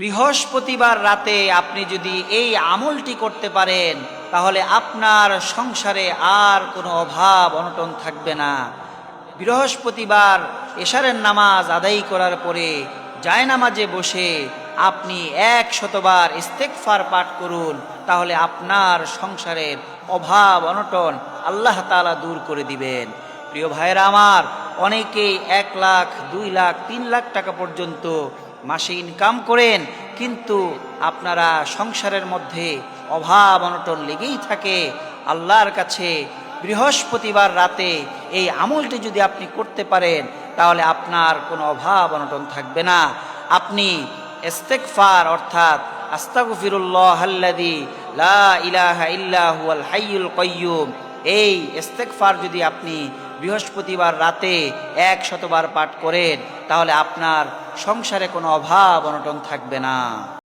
বৃহস্পতিবার রাতে আপনি যদি এই আমলটি করতে পারেন, তাহলে আপনার সংসারে আর কোনো অভাব অনটন থাকবে না। বৃহস্পতিবার এশারের নামাজ আদায় করার পরে জায়নামাজে বসে আপনি এক শতবার ইস্তেকফার পাঠ করুন, তাহলে আপনার সংসারের অভাব অনটন আল্লাহ তাআলা দূর করে দিবেন। প্রিয় ভাইয়েরা আমার, অনেকেই এক লাখ, দুই লাখ, তিন লাখ টাকা পর্যন্ত মাসে ইনকাম করেন, কিন্তু আপনারা সংসারের মধ্যে অভাব অনটন লেগেই থাকে। আল্লাহর কাছে বৃহস্পতিবার রাতে এই আমলটি যদি আপনি করতে পারেন, তাহলে আপনার কোনো অভাব অনটন থাকবে না। আপনি ইস্তেকফার অর্থাৎ আস্তাগফিরুল্লাহ আল্লাযী লা ইলাহা ইল্লা হুয়াল হাইয়ুল কাইয়্যুম এই ইস্তেকফার যদি আপনি বৃহস্পতিবার রাতে এক শতবার পাঠ করেন, তাহলে আপনার সংসারে কোনো অভাব অনটন থাকবে না।